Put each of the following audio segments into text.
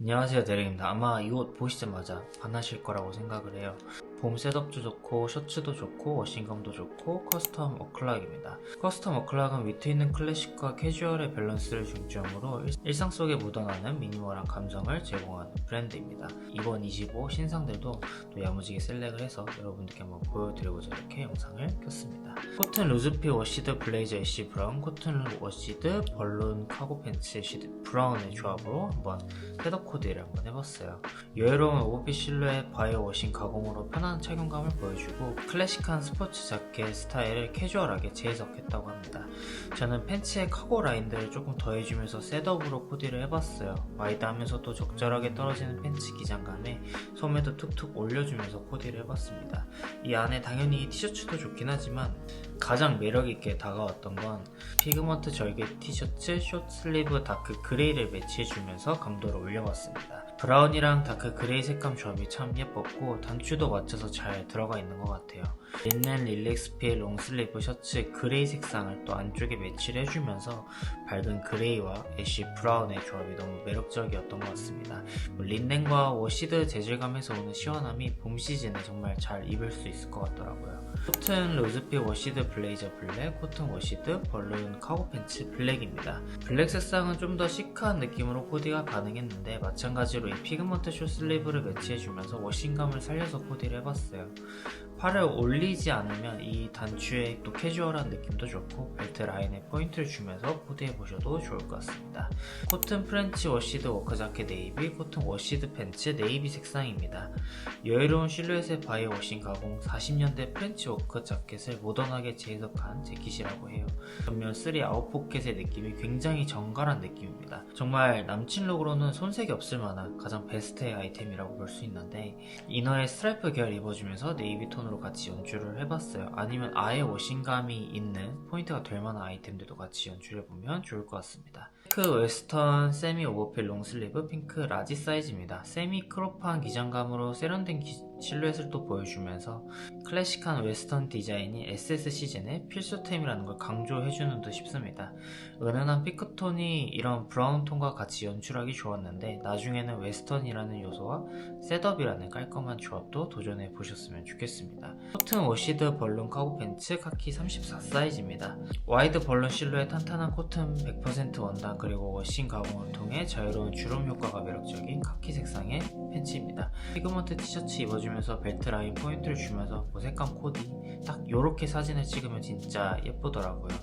안녕하세요 대령입니다. 아마 이옷 보시자마자 반하실 거라고 생각을 해요 봄 셋업도 좋고 셔츠도 좋고 워싱감도 좋고 커스텀 어클락입니다. 커스텀 어클락은 위트 있는 클래식과 캐주얼의 밸런스를 중점으로 일- 일상 속에 묻어나는 미니멀한 감성을 제공하는 브랜드입니다. 이번 25 신상들도 또 야무지게 셀렉을 해서 여러분들께 한번 보여드리고자 이렇게 영상을 켰습니다. 코튼 루즈핏 워시드 블레이저 애쉬 브라운 코튼 워시드 벌룬 카고 팬츠 시드 브라운의 조합으로 한번 셋업 코디를 한번 해봤어요. 여유로운 오버핏 실루엣 바이오 워싱 가공으로 편한 착용감을 보여주고 클래식한 스포츠 자켓 스타일을 캐주얼하게 재해석했다고 합니다. 저는 팬츠의 카고 라인들을 조금 더해주면서 셋업으로 코디를 해봤어요. 와이드하면서도 적절하게 떨어지는 팬츠 기장감에 소매도 툭툭 올려주면서 코디를 해봤습니다. 이 안에 당연히 티셔츠도 좋긴 하지만 가장 매력있게 다가왔던 건 피그먼트 절개 티셔츠 숏 슬리브 다크 그레이를 매치해주면서 감도를 올려봤습니다. 브라운이랑 다크 그레이 색감 조합이 참 예뻤고 단추도 맞춰서 잘 들어가 있는 것 같아요. 린넨 릴렉스필 롱슬리브 셔츠 그레이 색상을 또 안쪽에 매치를 해주면서 밝은 그레이와 애쉬 브라운의 조합이 너무 매력적이었던 것 같습니다. 뭐 린넨과 워시드 재질감에서 오는 시원함이 봄 시즌에 정말 잘 입을 수 있을 것 같더라고요. 코튼 로즈핏 워시드 블레이저 블랙, 코튼 워시드 벌룬 카고 팬츠 블랙입니다. 블랙 색상은 좀 더 시크한 느낌으로 코디가 가능했는데 마찬가지로 이 피그먼트 숏 슬리브를 매치해주면서 워싱감을 살려서 코디를 해봤어요. 팔을 올리지 않으면 이 단추에 또 캐주얼한 느낌도 좋고 벨트 라인에 포인트를 주면서 코디해보셔도 좋을 것 같습니다. 코튼 프렌치 워시드 워커 자켓 네이비, 코튼 워시드 팬츠 네이비 색상입니다. 여유로운 실루엣의 바이오 워싱 가공 40년대 프렌치 워커 자켓을 모던하게 재해석한 재킷이라고 해요. 전면 3 아웃포켓의 느낌이 굉장히 정갈한 느낌입니다. 정말 남친 룩으로는 손색이 없을 만한 가장 베스트의 아이템이라고 볼 수 있는데 이너에 스트라이프 계열 입어주면서 네이비 톤으로 같이 연출을 해봤어요. 아니면 아예 워싱감이 있는 포인트가 될 만한 아이템들도 같이 연출해보면 좋을 것 같습니다. 핑크 웨스턴 세미 오버필 롱슬리브 핑크 라지 사이즈입니다. 세미 크롭한 기장감으로 세련된 기- 실루엣을 또 보여주면서 클래식한 웨스턴 디자인이 SS 시즌의 필수템이라는 걸 강조해주는 듯 싶습니다. 은은한 피크톤이 이런 브라운 톤과 같이 연출하기 좋았는데 나중에는 웨스턴이라는 요소와 셋업이라는 깔끔한 조합도 도전해 보셨으면 좋겠습니다. 코튼 워시드 벌룬 카고 팬츠 카키 34 사이즈입니다. 와이드 벌룬 실루엣 탄탄한 코튼 100% 원단 그리고 워싱 가공을 통해 자유로운 주름 효과가 매력적인 카키 색상의 팬츠입니다. 피그먼트 티셔츠 입어주 면서 벨트 라인 포인트를 주면서 뭐 색감 코디 딱 요렇게 사진을 찍으면 진짜 예쁘더라고요.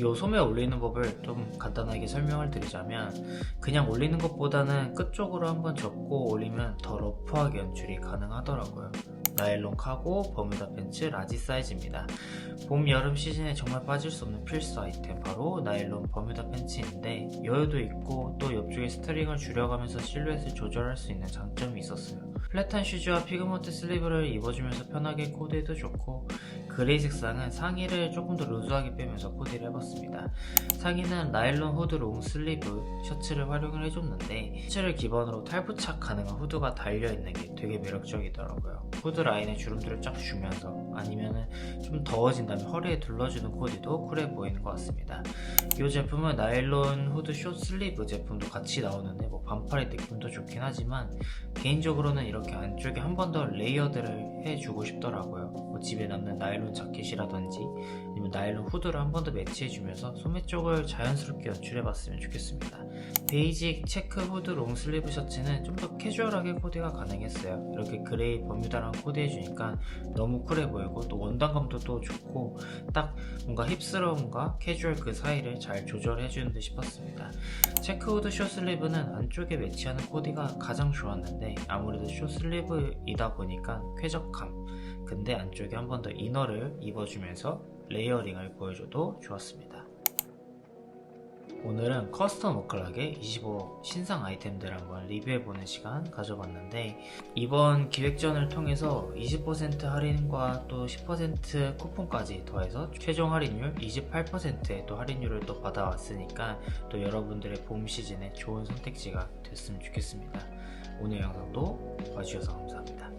요 소매 올리는 법을 좀 간단하게 설명을 드리자면 그냥 올리는 것보다는 끝쪽으로 한번 접고 올리면 더 러프하게 연출이 가능하더라고요. 나일론 카고 버뮤다 팬츠 라지 사이즈입니다. 봄 여름 시즌에 정말 빠질 수 없는 필수 아이템 바로 나일론 버뮤다 팬츠인데 여유도 있고 또 옆쪽에 스트링을 줄여가면서 실루엣을 조절할 수 있는 장점이 있었어요. 플랫한 슈즈와 피그먼트 슬리브를 입어주면서 편하게 코디해도 좋고 그레이 색상은 상의를 조금 더 루즈하게 빼면서 코디를 해봤습니다. 상의는 나일론 후드 롱 슬리브 셔츠를 활용을 해줬는데 셔츠를 기본으로 탈부착 가능한 후드가 달려있는 게 되게 매력적이더라고요. 후드 라인에 주름들을 쫙 주면서 아니면은 좀 더워진다면 허리에 둘러주는 코디도 쿨해 보이는 것 같습니다. 이 제품은 나일론 후드 숏 슬리브 제품도 같이 나오는데 뭐 반팔의 느낌도 좋긴 하지만 개인적으로는 이렇게 안쪽에 한 번 더 레이어드를 해주고 싶더라고요. 뭐 집에 남는 나일론 자켓이라든지 아니면 나일론 후드를 한 번 더 매치해주면서 소매 쪽을 자연스럽게 연출해봤으면 좋겠습니다. 베이직 체크 후드 롱슬리브 셔츠는 좀 더 캐주얼하게 코디가 가능했어요. 이렇게 그레이 버뮤다랑 코디해 주니까 너무 쿨해 보이고 또 원단감도 또 좋고 딱 뭔가 힙스러움과 캐주얼 그 사이를 잘 조절해 주는 듯 싶었습니다. 체크우드 숏슬리브는 안쪽에 매치하는 코디가 가장 좋았는데 아무래도 숏슬리브이다 보니까 쾌적함 근데 안쪽에 한 번 더 이너를 입어주면서 레이어링을 보여줘도 좋았습니다. 오늘은 커스텀 워클락의 25 신상 아이템들 한번 리뷰해보는 시간 가져봤는데 이번 기획전을 통해서 20% 할인과 또 10% 쿠폰까지 더해서 최종 할인율 28%의 또 할인율을 또 받아왔으니까 또 여러분들의 봄 시즌에 좋은 선택지가 됐으면 좋겠습니다. 오늘 영상도 봐주셔서 감사합니다.